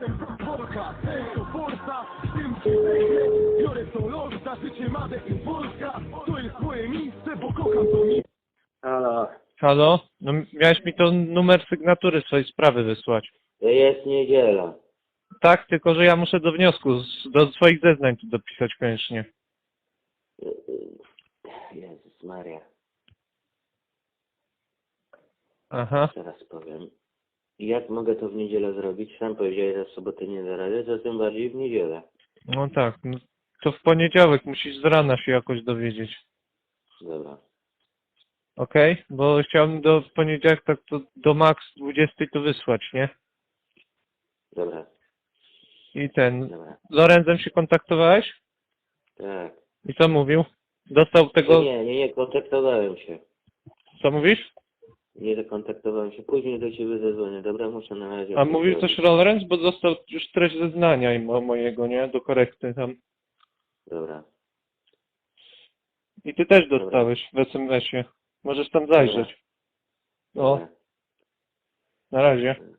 Polka, to Polska, tym ci zejdzie Biorę tą loża, życie Made in Polska To jest moje miejsce, bo kocham to miejsce Halo, Halo? No miałeś mi to numer sygnatury swojej sprawy wysłać. to jest niedziela. Tak, tylko że ja muszę do wniosku, z- do swoich zeznań tu dopisać koniecznie. Jezus Maria, Aha. teraz powiem. Jak mogę to w niedzielę zrobić? Sam powiedziałeś, że w sobotę nie da rady, to tym bardziej w niedzielę. No tak, no, to w poniedziałek musisz z rana się jakoś dowiedzieć. Dobra, Okej? Bo chciałem do w poniedziałek tak to do max 20 to wysłać, nie? dobra, I ten, dobra. z Lorenzem się kontaktowałeś? Tak. I co mówił? Dostał tego, Nie, nie, nie, kontaktowałem się. co mówisz? Nie zakontaktowałem się. Później do ciebie zadzwonię. Dobra, muszę na razie. A mówił coś Lorenz, bo dostał już treść zeznania i mo- mojego, nie? Do korekty tam. Dobra. I ty też dostałeś w SMS-ie. Możesz tam zajrzeć. No, Dobra. Na razie.